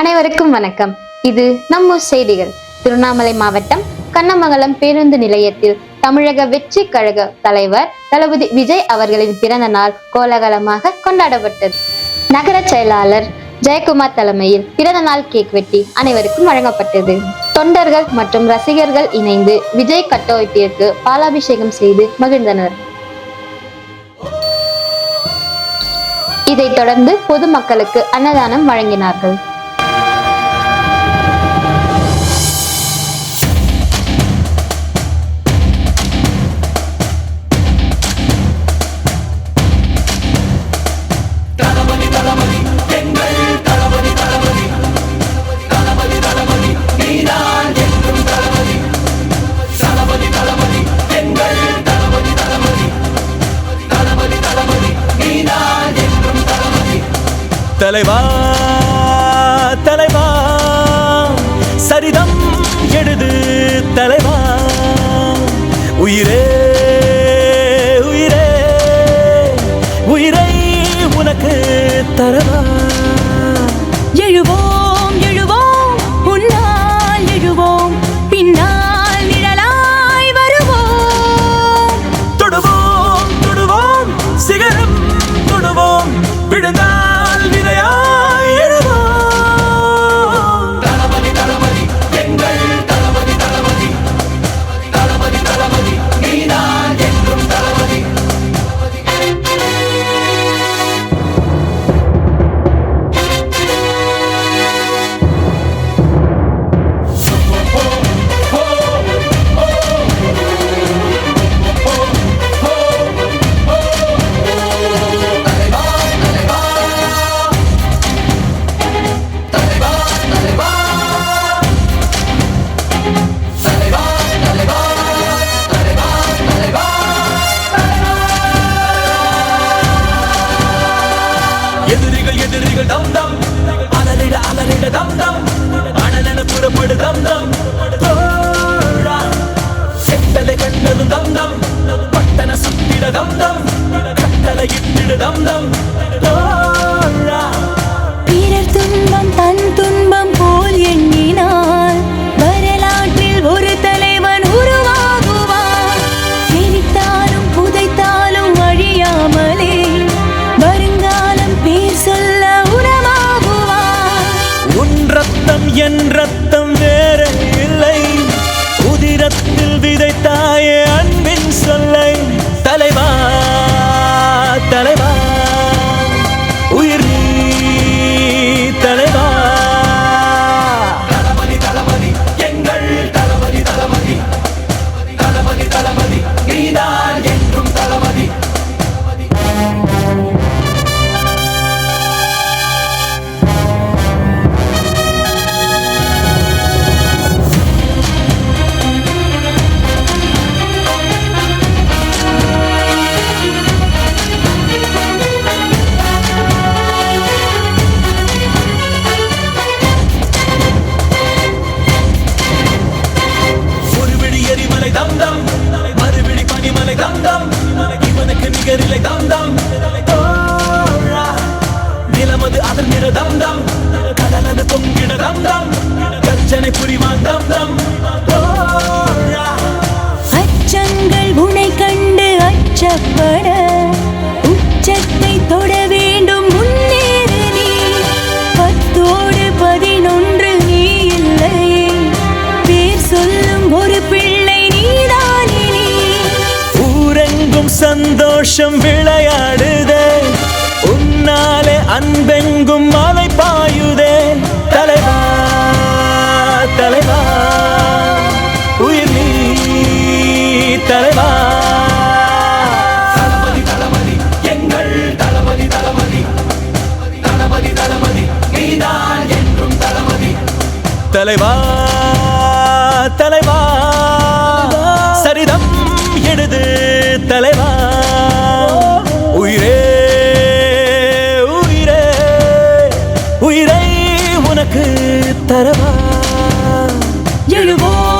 அனைவருக்கும் வணக்கம். இது நம்ம செய்திகள். திருவண்ணாமலை மாவட்டம் கண்ணமங்கலம் பேருந்து நிலையத்தில் தமிழக வெற்றி கழக தலைவர் தளபதி விஜய் அவர்களின் பிறந்த நாள் கோலாகலமாக கொண்டாடப்பட்டது. நகர செயலாளர் ஜெயக்குமார் தலைமையில் பிறந்த நாள் கேக் வெட்டி அனைவருக்கும் வழங்கப்பட்டது. தொண்டர்கள் மற்றும் ரசிகர்கள் இணைந்து விஜய் கட்டோய்ப்பிற்கு பாலாபிஷேகம் செய்து மகிழ்ந்தனர். இதைத் தொடர்ந்து பொதுமக்களுக்கு அன்னதானம் வழங்கினார்கள். தலைவா தலைவா சரிதம் எழுது தலைவா. உயிரே உயிரே உயிரை உனக்கு தரவா. దిగు దమ్ దమ్ అలరిడ అలరిడ దమ్ దమ్ అడలను పుడపడు దమ్ దమ్ చెట్టల కట్టలు దమ్ దమ్ పట్టణ సుట్టిడ దమ్ దమ్ కట్టల ఇట్టిడ దమ్ దమ్ ரத்தம் என் ரத்தம் வேற இல்லை. உதிரத்தில் விதைத்தாயே சந்தோஷம் விளையாடுதே. உன்னாலே அன்பெங்கும் மலை பாயுதே. தலைவா தலைவா உயிர் நீ தலைவா. தளபதி தளபதி எங்கள் தளபதி தளபதி. தளபதி தளபதி நீதான் என்றும் தளபதி. தலைவா தலைவா எனக்கு தரவா? எழுவோம்.